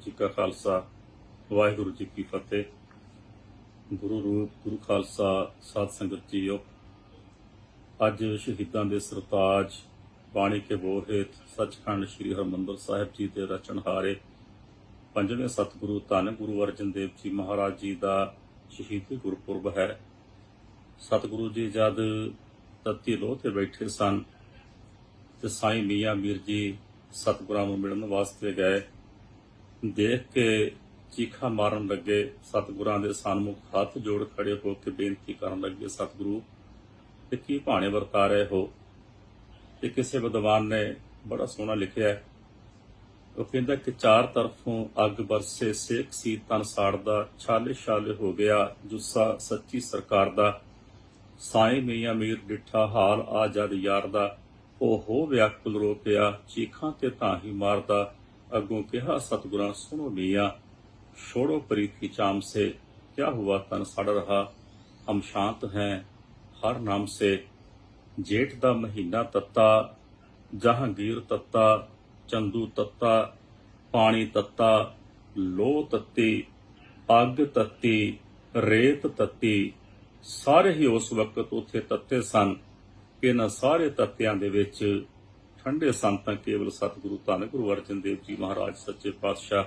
ਜੀ ਕਾ ਖਾਲਸਾ, ਵਾਹਿਗੁਰੂ ਜੀ ਕੀ ਫਤਿਹ। ਗੁਰੂ ਰੂਪ, ਗੁਰੂ ਖਾਲਸਾ, ਸਾਧ ਸੰਗਤ ਜੀਓ, ਅੱਜ ਸ਼ਹੀਦਾਂ ਦੇ ਸਰਤਾਜ, ਬਾਣੀ ਕੇ ਬੋਹਿਤ ਸੱਚਖੰਡ ਸ੍ਰੀ ਹਰਮੰਦਰ ਸਾਹਿਬ ਜੀ ਦੇ ਰਚਨਹਾਰੇ ਪੰਜਵੇਂ ਸਤਿਗੁਰੂ ਧੰਨ ਗੁਰੂ ਅਰਜਨ ਦੇਵ ਜੀ ਮਹਾਰਾਜ ਜੀ ਦਾ ਸ਼ਹੀਦੀ ਗੁਰਪੁਰਬ ਹੈ। ਸਤਿਗੁਰੂ ਜੀ ਜਦ ਤਤੀ ਲੋਹ ਤੇ ਬੈਠੇ ਸਨ ਤੇ ਸਾਈਂ ਮੀਆਂ ਮੀਰ ਜੀ ਸਤਿਗੁਰਾਂ ਨੂੰ ਮਿਲਣ ਵਾਸਤੇ ਗਏ ਦੇਖ ਕੇ ਚੀਖਾ ਮਾਰਨ ਲੱਗੇ ਸਤਿਗੁਰਾਂ ਦੇ ਸਨਮੁਖ ਹੱਥ ਜੋੜ ਖੜੇ ਹੋ ਕੇ ਬੇਨਤੀ ਕਰਨ ਲੱਗੇ, ਸਤਿਗੁਰੂ ਤੇ ਕੀ ਭਾਣੇ ਵਰਤਾ ਰਹੇ ਹੋ? ਤੇ ਕਿਸੇ ਵਿਦਵਾਨ ਨੇ ਬੜਾ ਸੋਹਣਾ ਲਿਖਿਆ ਉਹ ਕਹਿੰਦਾ ਕਿ ਚਾਰ ਤਰਫੋਂ ਅੱਗ ਬਰਸੇ, ਸੇਕ ਸੀ, ਤਨ ਸਾੜਦਾ, ਛਾਲੇ ਛਾਲੇ ਹੋ ਗਿਆ, ਜੁੱਸਾ ਸੱਚੀ ਸਰਕਾਰ ਦਾ। ਸਾਈਂ ਮੀਆਂ ਮੀਰ ਡਿੱਠਾ, ਹਾਲ ਆ ਜਦ ਯਾਰ ਦਾ। ਉਹ ਹੋ ਵਿਆਕੁਲ ਰੋ ਪਿਆ ਚੀਖਾਂ ਤੇ ਤਾਂ ਹੀ ਮਾਰਦਾ। ਅੱਗੋਂ ਕਿਹਾ ਸਤਿਗੁਰਾਂ ਸੁਣੋ ਮੀਆਂ छोड़ो प्रीत की चाम से क्या हुआ तन सड़ रहा हम शांत हैं हर नाम से जेठ दा महीना तत्ता जहांगीर तत्ता चंदू तत्ता पानी तत्ता लो तत्ती ਅੱਗ ਤੱਤੀ ਰੇਤ ਤੱਤੀ ਸਾਰੇ ਹੀ ਉਸ ਵਕਤ ਉੱਥੇ ਤੱਤੇ ਸਨ ਇਹਨਾਂ ਸਾਰੇ ਤੱਤਿਆਂ ਦੇ ਵਿੱਚ ਠੰਡੇ ਸੰਤਾਂ ਕੇਵਲ ਸਤਿਗੁਰੂ ਧੰਨ ਗੁਰੂ ਅਰਜਨ ਦੇਵ ਜੀ ਮਹਾਰਾਜ, ਸੱਚੇ ਪਾਤਸ਼ਾਹ,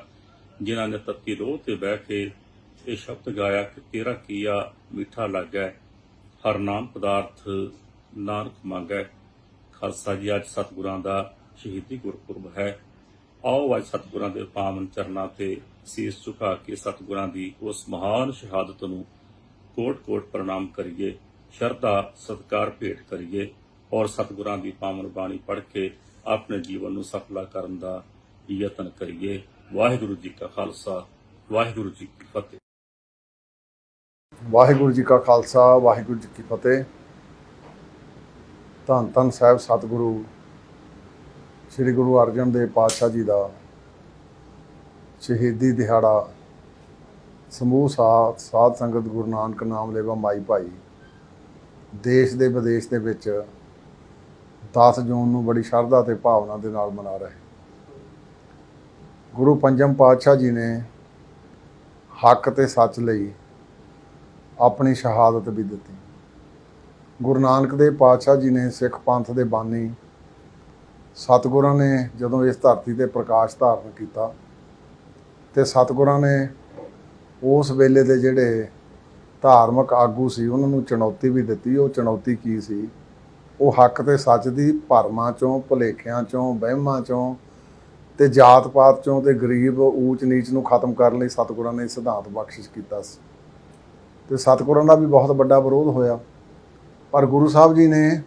ਜਿਨ੍ਹਾਂ ਨੇ ਤੱਤੀ ਰੋਹ ਤੇ ਬਹਿ ਕੇ ਇਹ ਸ਼ਬਦ ਗਾਇਆ ਕਿ ਤੇਰਾ ਕੀਆ ਮਿੱਠਾ ਲੱਗੈ, ਹਰ ਨਾਮ ਪਦਾਰਥ ਨਾਨਕ ਮੰਗੈ। ਖਾਲਸਾ ਜੀ, ਅੱਜ ਸਤਿਗੁਰਾਂ ਦਾ ਸ਼ਹੀਦੀ ਗੁਰਪੁਰਬ ਹੈ। ਆਓ ਅੱਜ ਸਤਿਗੁਰਾਂ ਦੇ ਪਾਵਨ ਚਰਨਾਂ ਤੇ ਸੀਸ ਝੁਕਾ ਕੇ ਸਤਿਗੁਰਾਂ ਦੀ ਉਸ ਮਹਾਨ ਸ਼ਹਾਦਤ ਨੂੰ ਕੋਟ-ਕੋਟ ਪ੍ਰਣਾਮ ਕਰੀਏ, ਸ਼ਰਧਾ, ਸਤਕਾਰ ਭੇਟ ਕਰੀਏ। ਔਰ ਸਤਿਗੁਰਾਂ ਦੀ ਪਾਵਨ ਬਾਣੀ ਪੜ੍ਹ ਕੇ ਆਪਣੇ ਜੀਵਨ ਨੂੰ ਸਫਲਾ ਕਰਨ ਦਾ ਯਤਨ ਕਰੀਏ। ਵਾਹਿਗੁਰੂ ਜੀ ਕਾ ਖਾਲਸਾ, ਵਾਹਿਗੁਰੂ ਜੀ ਕੀ ਫਤਿਹ। ਵਾਹਿਗੁਰੂ ਜੀ ਕਾ ਖਾਲਸਾ, ਵਾਹਿਗੁਰੂ ਜੀ ਕੀ ਫਤਿਹ। ਧੰਨ ਧੰਨ ਸਾਹਿਬ ਸਤਿਗੁਰੂ, ਸ੍ਰੀ ਗੁਰੂ ਅਰਜਨ ਦੇਵ ਪਾਤਸ਼ਾਹ ਜੀ ਦਾ ਸ਼ਹੀਦੀ ਦਿਹਾੜਾ, ਸਮੂਹ ਸਾਥ, ਸਾਧ ਸੰਗਤ ਗੁਰੂ ਨਾਨਕ ਨਾਮ ਲੈਵਾ ਮਾਈ ਭਾਈ, ਦੇਸ਼ ਦੇ ਵਿਦੇਸ਼ ਦੇ ਵਿੱਚ 10 ਜੂਨ ਨੂੰ ਬੜੀ ਸ਼ਰਧਾ ਤੇ ਭਾਵਨਾ ਦੇ ਨਾਲ ਮਨਾ ਰਹੇ। ਗੁਰੂ ਪੰਜਮ ਪਾਤਸ਼ਾਹ ਜੀ ਨੇ ਹੱਕ ਤੇ ਸੱਚ ਲਈ ਆਪਣੀ ਸ਼ਹਾਦਤ ਵੀ ਦਿੱਤੀ। ਗੁਰੂ ਨਾਨਕ ਦੇਵ ਪਾਤਸ਼ਾਹ ਜੀ ਨੇ ਸਿੱਖ ਪੰਥ ਦੇ ਬਾਨੀ ਸਤਿਗੁਰਾਂ ਨੇ ਜਦੋਂ ਇਸ ਧਰਤੀ ਤੇ ਪ੍ਰਕਾਸ਼ ਧਾਰਨ ਕੀਤਾ ਤੇ ਸਤਿਗੁਰਾਂ ਨੇ ਉਸ ਵੇਲੇ ਦੇ ਜਿਹੜੇ ਧਾਰਮਿਕ ਆਗੂ ਸੀ, ਉਹਨਾਂ ਨੂੰ ਚੁਣੌਤੀ ਵੀ ਦਿੱਤੀ। ਉਹ ਚੁਣੌਤੀ ਕੀ ਸੀ? ਉਹ ਹੱਕ ਤੇ ਸੱਚ ਦੀ ਭਰਮਾਂ ਚੋਂ, ਭੁਲੇਖਿਆਂ ਚੋਂ, ਵਹਿਮਾਂ ਚੋਂ ਤੇ ਜਾਤ ਪਾਤ ਚੋਂ ਤੇ ਗਰੀਬ ਊਚ ਨੀਚ ਨੂੰ ਖਤਮ ਕਰਨ ਲਈ ਸਤਿਗੁਰਾਂ ਨੇ ਸਿਧਾਂਤ ਬਖਸ਼ਿਸ਼ ਕੀਤਾ ਸੀ। ਤੇ ਸਤਿਗੁਰਾਂ ਦਾ ਵੀ ਬਹੁਤ ਵੱਡਾ ਵਿਰੋਧ ਹੋਇਆ। ਪਰ ਗੁਰੂ ਸਾਹਿਬ ਜੀ ਨੇ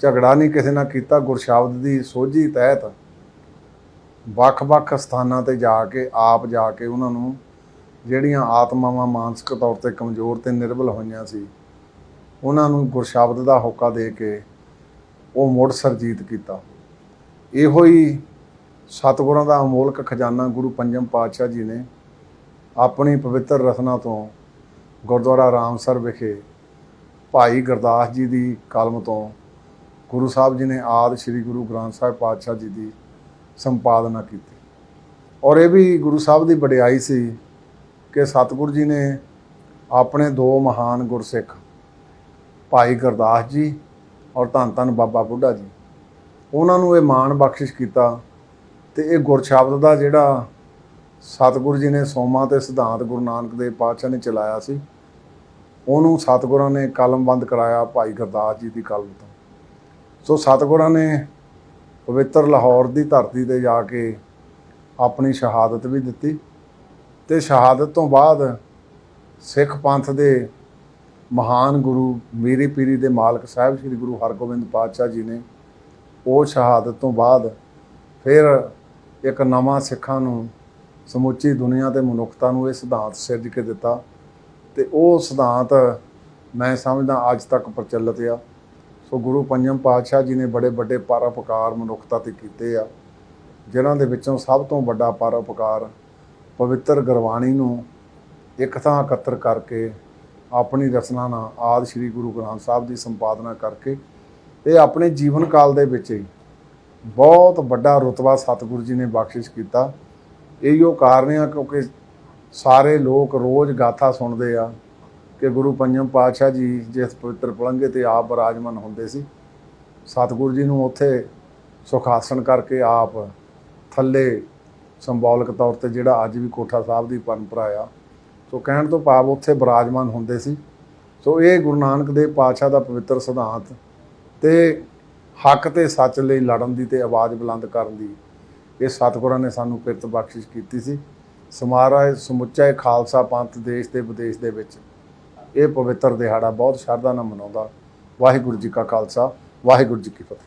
ਝਗੜਾ ਨਹੀਂ ਕਿਸੇ ਨਾਲ ਕੀਤਾ, ਗੁਰਸ਼ਬਦ ਦੀ ਸੋਝੀ ਤਹਿਤ ਵੱਖ-ਵੱਖ ਸਥਾਨਾਂ ਤੇ ਜਾ ਕੇ, ਆਪ ਜਾ ਕੇ ਉਹਨਾਂ ਨੂੰ ਜਿਹੜੀਆਂ ਆਤਮਾਵਾਂ ਮਾਨਸਿਕ ਤੌਰ ਤੇ ਕਮਜ਼ੋਰ ਤੇ ਨਿਰਬਲ ਹੋਈਆਂ ਸੀ ਉਹਨਾਂ ਨੂੰ ਗੁਰਸ਼ਬਦ ਦਾ ਹੋਕਾ ਦੇ ਕੇ ਉਹ ਮੁੜ ਸਰਜੀਤ ਕੀਤਾ। ਇਹੋ ਹੀ ਸਤਿਗੁਰਾਂ ਦਾ ਅਮੋਲਕ ਖਜ਼ਾਨਾ ਗੁਰੂ ਪੰਜਮ ਪਾਤਸ਼ਾਹ ਜੀ ਨੇ ਆਪਣੀ ਪਵਿੱਤਰ ਰਸਨਾ ਤੋਂ ਗੁਰਦੁਆਰਾ ਰਾਮਸਰ ਵਿਖੇ ਭਾਈ ਗੁਰਦਾਸ ਜੀ ਦੀ ਕਲਮ ਤੋਂ ਗੁਰੂ ਸਾਹਿਬ ਜੀ ਨੇ ਆਦ ਸ੍ਰੀ ਗੁਰੂ ਗ੍ਰੰਥ ਸਾਹਿਬ ਪਾਤਸ਼ਾਹ ਜੀ ਦੀ ਸੰਪਾਦਨਾ ਕੀਤੀ। ਔਰ ਇਹ ਵੀ ਗੁਰੂ ਸਾਹਿਬ ਦੀ ਵਡਿਆਈ ਸੀ ਕਿ ਸਤਿਗੁਰੂ ਜੀ ਨੇ ਆਪਣੇ ਦੋ ਮਹਾਨ ਗੁਰਸਿੱਖ ਭਾਈ ਗੁਰਦਾਸ ਜੀ ਔਰ ਧੰਨ ਧੰਨ ਬਾਬਾ ਬੁੱਢਾ ਜੀ। ਉਹਨਾਂ ਨੂੰ ਇਹ ਮਾਣ ਬਖਸ਼ਿਸ਼ ਕੀਤਾ ਤੇ ਇਹ ਗੁਰਸ਼ਬਦ ਦਾ ਜਿਹੜਾ ਸਤਿਗੁਰੂ ਜੀ ਨੇ ਸੋਮਾ ਤੇ ਸਿਧਾਂਤ ਗੁਰੂ ਨਾਨਕ ਦੇਵ ਪਾਤਸ਼ਾਹ ਨੇ ਚਲਾਇਆ ਸੀ, ਉਹਨੂੰ ਸਤਿਗੁਰਾਂ ਨੇ ਕਲਮਬੰਦ ਕਰਾਇਆ ਭਾਈ ਗੁਰਦਾਸ ਜੀ ਦੀ ਕਲਮ ਤੋਂ। ਸੋ ਸਤਿਗੁਰਾਂ ਨੇ ਪਵਿੱਤਰ ਲਾਹੌਰ ਦੀ ਧਰਤੀ ਤੇ ਜਾ ਕੇ ਆਪਣੀ ਸ਼ਹਾਦਤ ਵੀ ਦਿੱਤੀ ਤੇ ਸ਼ਹਾਦਤ ਤੋਂ ਬਾਅਦ ਸਿੱਖ ਪੰਥ ਦੇ ਮਹਾਨ ਗੁਰੂ ਮੀਰੀ ਪੀਰੀ ਦੇ ਮਾਲਕ ਸਾਹਿਬ ਸ੍ਰੀ ਗੁਰੂ ਹਰਗੋਬਿੰਦ ਪਾਤਸ਼ਾਹ ਜੀ ਨੇ ਉਹ ਸ਼ਹਾਦਤ ਤੋਂ ਬਾਅਦ ਫਿਰ ਇੱਕ ਨਵਾਂ ਸਿੱਖਾਂ ਨੂੰ ਸਮੁੱਚੀ ਦੁਨੀਆ ਤੇ ਮਨੁੱਖਤਾ ਨੂੰ ਇਹ ਸਿਧਾਂਤ ਸਿਰਜ ਕੇ ਦਿੱਤਾ ਤੇ ਉਹ ਸਿਧਾਂਤ ਮੈਂ ਸਮਝਦਾ ਅੱਜ ਤੱਕ ਪ੍ਰਚਲਿਤ ਆ। ਸੋ ਗੁਰੂ ਪੰਜਮ ਪਾਤਸ਼ਾਹ ਜੀ ਨੇ ਬੜੇ ਵੱਡੇ ਪਰਉਪਕਾਰ ਮਨੁੱਖਤਾ ਤੇ ਕੀਤੇ ਆ, ਜਿਨ੍ਹਾਂ ਦੇ ਵਿੱਚੋਂ ਸਭ ਤੋਂ ਵੱਡਾ ਪਰਉਪਕਾਰ ਪਵਿੱਤਰ ਗੁਰਬਾਣੀ ਨੂੰ ਇੱਕ ਥਾਂ ਇਕੱਤਰ ਕਰਕੇ ਆਪਣੀ ਰਚਨਾ ਨਾਲ ਆਦ ਸ੍ਰੀ ਗੁਰੂ ਗ੍ਰੰਥ ਸਾਹਿਬ ਦੀ ਸੰਪਾਦਨਾ ਕਰਕੇ ਇਹ ਆਪਣੇ ਜੀਵਨ ਕਾਲ ਦੇ ਵਿੱਚ ਹੀ ਬਹੁਤ ਵੱਡਾ ਰੁਤਬਾ ਸਤਿਗੁਰੂ ਜੀ ਨੇ ਬਖਸ਼ਿਸ਼ ਕੀਤਾ। ਇਹੀਓ ਕਾਰਨ ਆ ਕਿਉਂਕਿ ਸਾਰੇ ਲੋਕ ਰੋਜ਼ ਗਾਥਾ ਸੁਣਦੇ ਆ ਕਿ ਗੁਰੂ ਪੰਜਮ ਪਾਤਸ਼ਾਹ ਜੀ ਜਿਸ ਪਵਿੱਤਰ ਪਲੰਘੇ ਤੇ ਆਪ ਬਿਰਾਜਮਾਨ ਹੁੰਦੇ ਸੀ, ਸਤਿਗੁਰੂ ਜੀ ਨੂੰ ਉੱਥੇ ਸੁਖਾਸਨ ਕਰਕੇ ਆਪ ਥੱਲੇ ਸਿੰਬੋਲਿਕ ਤੌਰ ਤੇ ਜਿਹੜਾ ਅੱਜ ਵੀ ਕੋਠਾ ਸਾਹਿਬ ਦੀ ਪਰੰਪਰਾ ਆ ਸੋ ਕਹਿਣ ਤੋਂ ਭਾਵ ਉੱਥੇ ਬਿਰਾਜਮਾਨ ਹੁੰਦੇ ਸੀ। ਸੋ ਇਹ ਗੁਰੂ ਨਾਨਕ ਦੇਵ ਪਾਤਸ਼ਾਹ ਦਾ ਪਵਿੱਤਰ ਸਿਧਾਂਤ ਤੇ ਹੱਕ ਤੇ ਸੱਚ ਲਈ ਲੜਨ ਦੀ ਤੇ ਆਵਾਜ਼ ਬੁਲੰਦ ਕਰਨ ਦੀ ਇਹ ਸਤਿਗੁਰਾਂ ਨੇ ਸਾਨੂੰ ਕਿਰਤ ਬਖਸ਼ਿਸ਼ ਕੀਤੀ ਸੀ। ਸਮਾਰਾ ਸਮੁੱਚਾ ਇਹ ਖਾਲਸਾ ਪੰਥ ਦੇਸ਼ ਤੇ ਵਿਦੇਸ਼ ਦੇ ਵਿੱਚ ਇਹ ਪਵਿੱਤਰ ਦਿਹਾੜਾ ਬਹੁਤ ਸ਼ਰਧਾ ਨਾਲ ਮਨਾਉਂਦਾ। ਵਾਹਿਗੁਰੂ ਜੀ ਕਾ ਖਾਲਸਾ, ਵਾਹਿਗੁਰੂ ਜੀ ਕੀ ਫਤਿਹ।